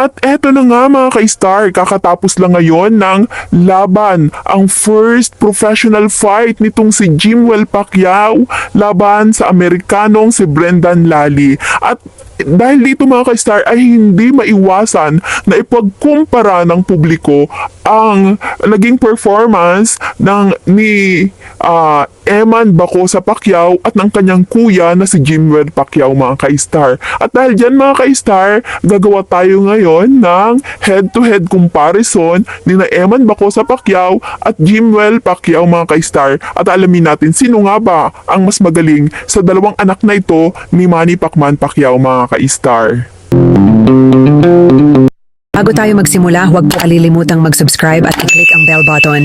At eto na nga mga ka-star, kakatapos lang ngayon ng laban, ang first professional fight nitong si Jimwell Pacquiao laban sa Amerikanong si Brendan Lally. At dahil dito mga ka-star ay hindi maiwasan na ipagkumpara ng publiko ang naging performance ng ni ah, Eman Bacosa Pacquiao at ng kanyang kuya na si Jimwell Pacquiao mga ka-star. At dahil dyan mga ka-star, gagawa tayo ngayon ng head-to-head comparison ni na Eman Bacosa Pacquiao at Jimwell Pacquiao mga ka-star. At alamin natin sino nga ba ang mas magaling sa dalawang anak na ito ni Manny Pacman Pacquiao mga ka-star. Bago tayo magsimula, huwag po kalilimutang mag-subscribe at i-click ang bell button.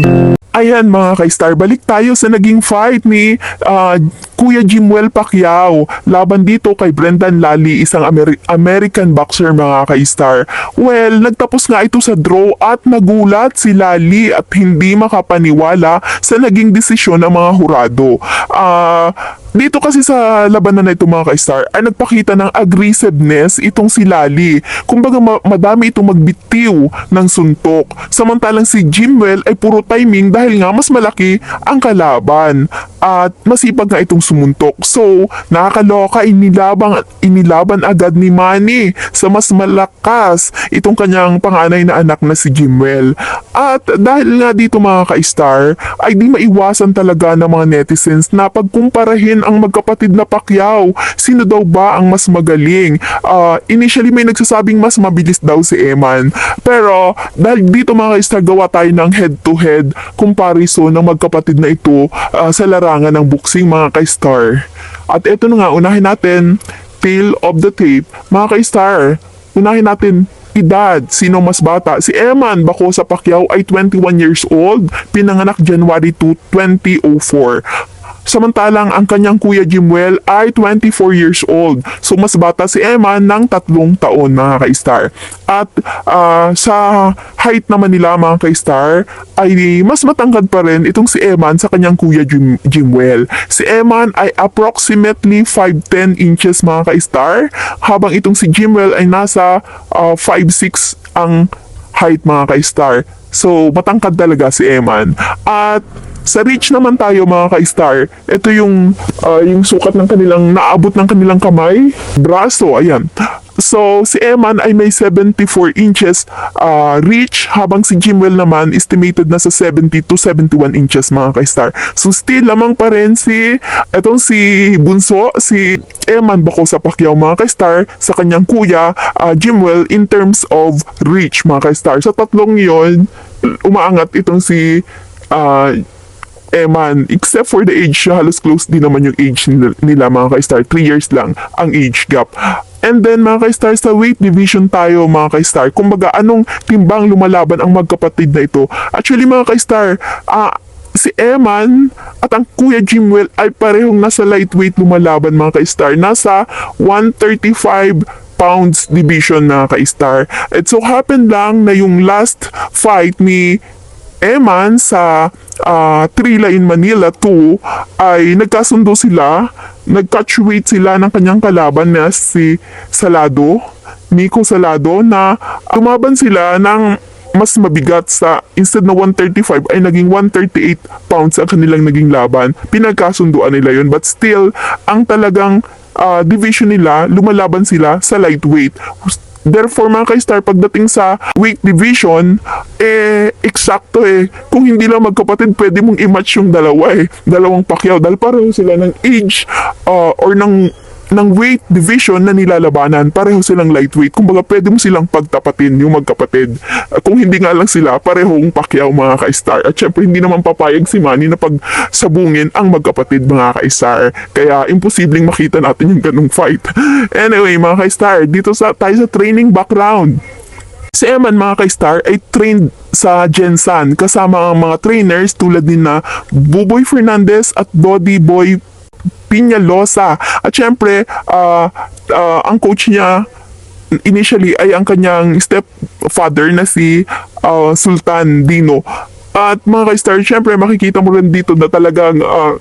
Ayan mga ka-star, balik tayo sa naging fight ni ah, Kuya Jimwell Pacquiao laban dito kay Brendan Lally, isang Ameri- American boxer mga ka-star. Well, nagtapos nga ito sa draw at nagulat si Lally at hindi makapaniwala sa naging desisyon ng mga hurado. Ah, dito kasi sa labanan na ito mga ka-star ay nagpakita ng aggressiveness itong si Lally. Kumbaga ma- madami itong magbitiw ng suntok. Samantalang si Jimwell ay puro timing dahil nga mas malaki ang kalaban. At masipag nga itong sumuntok. So, nakakaloka inilaban, inilaban agad ni Manny sa mas malakas itong kanyang panganay na anak na si Jimwell. At dahil nga dito mga ka-star, ay di maiwasan talaga ng mga netizens na pagkumparahin ang magkapatid na Pacquiao. Sino daw ba ang mas magaling? Ah, initially may nagsasabing mas mabilis daw si Eman. Pero dahil dito mga ka-star, gawa tayo ng head-to-head comparison ng magkapatid na ito ah, sa larangan ng boxing mga ka-star. At ito na nga, unahin natin tail of the tape. Mga ka-star, unahin natin edad. Sino mas bata? Si Eman Bacosa Pacquiao ay 21 years old, pinanganak January 2, 2004. Samantalang ang kanyang kuya Jimwell ay 24 years old. So mas bata si Eman ng tatlong taon mga ka-star. At ah, sa height naman nila mga ka-star ay mas matangkad pa rin itong si Eman sa kanyang kuya Jim, Jimwell. Si Eman ay approximately 5'10 inches mga ka-star habang itong si Jimwell ay nasa ah, 5'6 ang height mga ka-star. So, matangkad talaga si Eman. At sa reach naman tayo mga ka-star, ito yung, ah, yung sukat ng kanilang, naabot ng kanilang kamay, braso, ayan. So, si Eman ay may 74 inches ah, reach, habang si Jimwell naman estimated na sa 70 to 71 inches mga ka-star. So, still lamang pa rin si, etong si Bunso, si Eman Bacosa Pacquiao mga ka-star, sa kanyang kuya, ah, Jimwell, in terms of reach mga ka-star. Sa tatlong yon umaangat itong si ah, Eman, except for the age, halos close din naman yung age nila, nila mga ka-star. 3 years lang ang age gap. And then mga ka-star, sa weight division tayo mga ka-star. Kumbaga, anong timbang lumalaban ang magkapatid na ito? Actually mga ka-star, ah, si Eman at ang Kuya Jimwell ay parehong nasa lightweight lumalaban mga ka-star. Nasa 135 pounds division mga ka-star. It so happened lang na yung last fight ni Eman sa uh, Trila in Manila 2 ay nagkasundo sila, nag-catch weight sila ng kanyang kalaban na si Salado, Nico Salado na tumaban sila ng mas mabigat sa instead na 135 ay naging 138 pounds ang kanilang naging laban. Pinagkasunduan nila yun but still ang talagang ah, division nila lumalaban sila sa lightweight. Therefore, mga ka-star, pagdating sa weight division, eh, eksakto eh. Kung hindi lang magkapatid, pwede mong i-match yung dalawa eh. Dalawang Pacquiao. Dahil pareho sila ng age uh, or ng ng weight division na nilalabanan, pareho silang lightweight. Kumbaga, pwede mo silang pagtapatin yung magkapatid. Kung hindi nga lang sila, parehong Pacquiao mga ka-star. At syempre, hindi naman papayag si Manny na pagsabungin ang magkapatid mga ka-star. Kaya, imposibleng makita natin yung ganung fight. Anyway, mga ka-star, dito sa, tayo sa training background. Si Eman mga ka-star ay trained sa Jensan kasama ang mga trainers tulad ni na Buboy Fernandez at Dodi Boy Piñalosa. At syempre, ah, ah, ang coach niya initially ay ang kanyang stepfather na si ah, Sultan Dino. At mga ka-star, syempre makikita mo rin dito na talagang ah,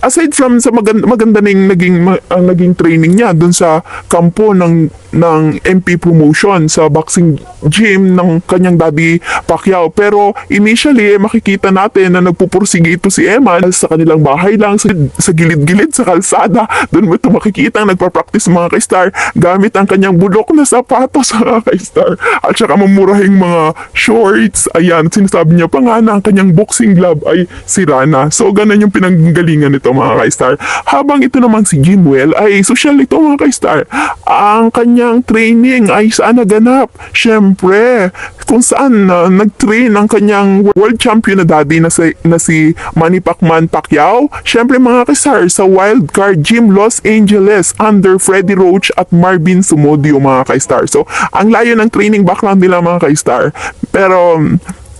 aside from sa maganda, maganda ning naging ma- ang naging training niya dun sa kampo ng ng MP promotion sa boxing gym ng kanyang daddy Pacquiao. Pero initially eh, makikita natin na nagpupursige ito si Eman sa kanilang bahay lang sa, sa gilid-gilid sa kalsada. Doon mo ito makikita nagpa-practice mga ka-star gamit ang kanyang bulok na sapatos mga ka-star. At saka mamurahing mga shorts. Ayan sinasabi niya pa nga na ang kanyang boxing glove ay sira na. So ganun yung pinanggalingan nito mga ka-star. Habang ito naman si Jimwell ay social ito mga ka-star. Ang kanyang training ay saan naganap. Syempre kung saan na nag-train ang kanyang world champion na daddy na si, na si Manny Pacman Pacquiao. Syempre mga ka-star sa wild card gym Los Angeles under Freddie Roach at Marvin Sumodio mga ka-star. So ang layo ng training background nila mga ka-star. Pero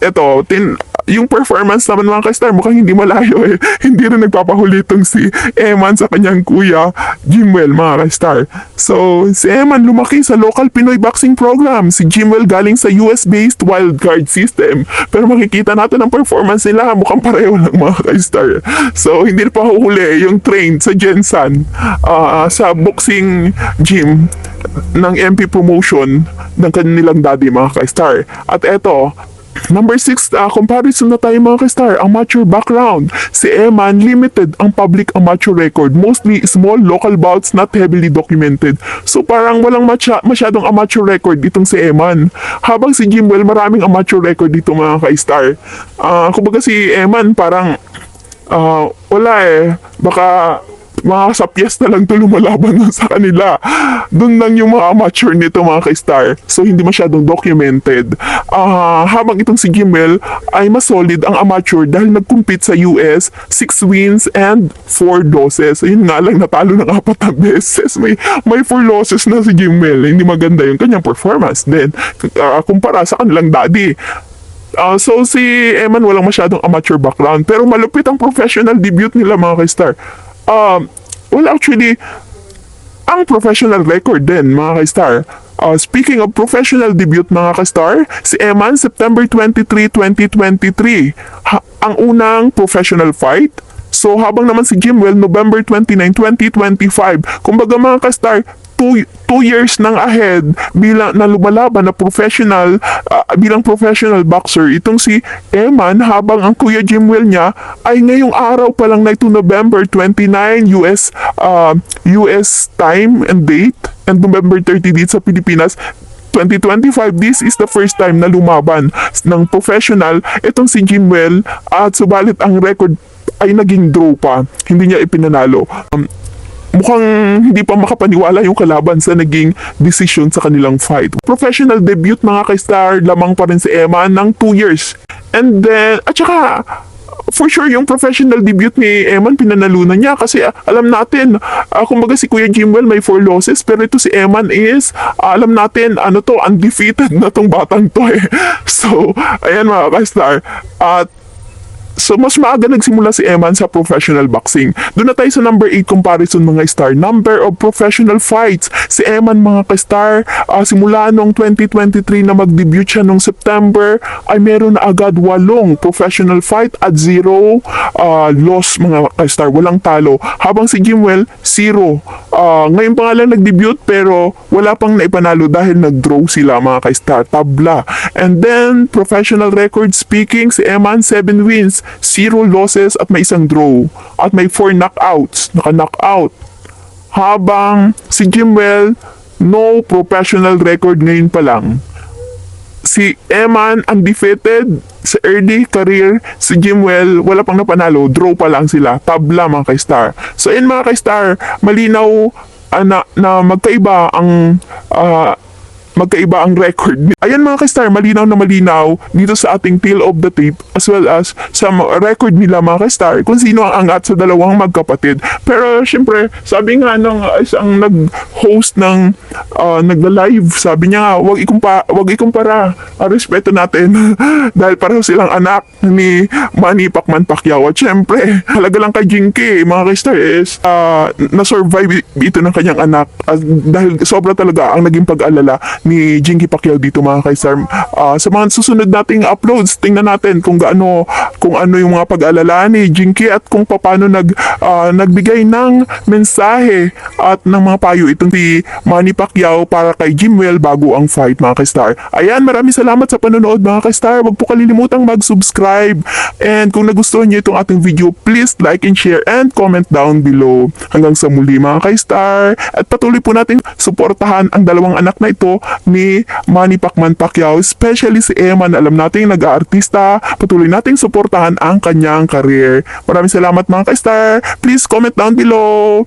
eto, tin, yung performance naman mga ka-star, mukhang hindi malayo eh. hindi rin nagpapahuli itong si Eman sa kanyang kuya, Jimwell mga ka-star. So, si Eman lumaki sa local Pinoy boxing program. Si Jimwell galing sa US-based wildcard system. Pero makikita natin ang performance nila, mukhang pareho lang mga ka-star. So, hindi pa huli yung train sa Jensan ah, sa boxing gym ng MP promotion ng kanilang daddy mga ka-star. At eto, Number 6, comparison na tayo mga ka-star, amateur background. Si Eman, limited ang public amateur record, mostly small local bouts not heavily documented. So parang walang masya, masyadong amateur record itong si Eman. Habang si Jimwell, maraming amateur record dito mga ka-star. Ah, kumbaga si Eman parang ah, wala eh, baka mga sa piyesta lang to lumalaban nun sa kanila. Doon lang yung mga amateur nito mga ka-star. So hindi masyadong documented. Ah, habang itong si Gimel ay mas solid ang amateur dahil nag-compete sa US, 6 wins and 4 losses. Ayun nga lang natalo ng apat na beses. May, may 4 losses na si Gimel. Hindi maganda yung kanyang performance. Then, ah, kumpara sa kanilang daddy, Ah, so si Eman walang masyadong amateur background pero malupit ang professional debut nila mga ka-star. Um, well actually, ang professional record din mga ka-star. Ah, speaking of professional debut mga ka-star, si Eman September 23, 2023, ha- ang unang professional fight. So habang naman si Jimwell November 29, 2025. Kumbaga mga ka-star, two, two years nang ahead bilang na lumalaban na professional ah, bilang professional boxer itong si Eman habang ang Kuya Jimwell niya ay ngayong araw pa lang na ito November 29 US ah, US time and date and November 30 dito sa Pilipinas 2025, this is the first time na lumaban ng professional itong si Jimwell at subalit ang record ay naging draw pa. Hindi niya ipinanalo. Um, mukhang hindi pa makapaniwala yung kalaban sa naging decision sa kanilang fight. Professional debut mga ka-star, lamang pa rin si Emma ng 2 years. And then, at saka, for sure yung professional debut ni Eman pinanalunan niya kasi ah, alam natin uh, kumbaga si Kuya Jimwell may 4 losses pero ito si Eman is ah, alam natin ano to undefeated na tong batang to eh so ayan mga ka-star at So, mas maaga nagsimula si Eman sa professional boxing. Doon na tayo sa number 8 comparison mga star. Number of professional fights. Si Eman mga ka-star, ah, simula noong 2023 na mag-debut siya noong September, ay meron na agad walong professional fight at zero ah, loss mga ka-star. Walang talo. Habang si Jimwell, zero. Ah, ngayon pa nga lang nag-debut pero wala pang naipanalo dahil nag-draw sila mga ka-star. Tabla. And then, professional record speaking, si Eman 7 wins, 0 losses at may isang draw. At may 4 knockouts. Naka-knockout. Habang si Jimwell, no professional record ngayon pa lang. Si Eman undefeated sa early career, si Jimwell wala pang napanalo, draw pa lang sila, tabla mga ka-star. So in mga ka-star, malinaw ah, na, na magkaiba ang ah, magkaiba ang record. Ayan mga ka-star, malinaw na malinaw dito sa ating tail of the tape as well as sa record nila mga ka-star kung sino ang angat sa dalawang magkapatid. Pero syempre, sabi nga ng isang nag-host ng uh, nagla-live, sabi niya nga, wag ikumpa, wag ikumpara, uh, respeto natin dahil pareho silang anak ni Manny Pacman Pacquiao. At syempre, halaga lang kay Jinky, mga ka-star is uh, na-survive ito ng kanyang anak uh, dahil sobra talaga ang naging pag-alala ni Jinky Pacquiao dito mga ka-star. Ah, sa mga susunod nating uploads, tingnan natin kung gaano kung ano yung mga pag-alala ni Jinky at kung paano nag ah, nagbigay ng mensahe at ng mga payo itong si Manny Pacquiao para kay Jimwell bago ang fight mga ka-star. Ayan, maraming salamat sa panonood mga ka-star. Huwag po kalilimutang mag-subscribe. And kung nagustuhan niyo itong ating video, please like and share and comment down below. Hanggang sa muli mga ka-star. At patuloy po natin suportahan ang dalawang anak na ito ni Manny Pacman Pacquiao, especially si Eman. Alam natin nag-aartista. Patuloy nating suportahan ang kanyang career. Maraming salamat mga ka-star. Please comment down below.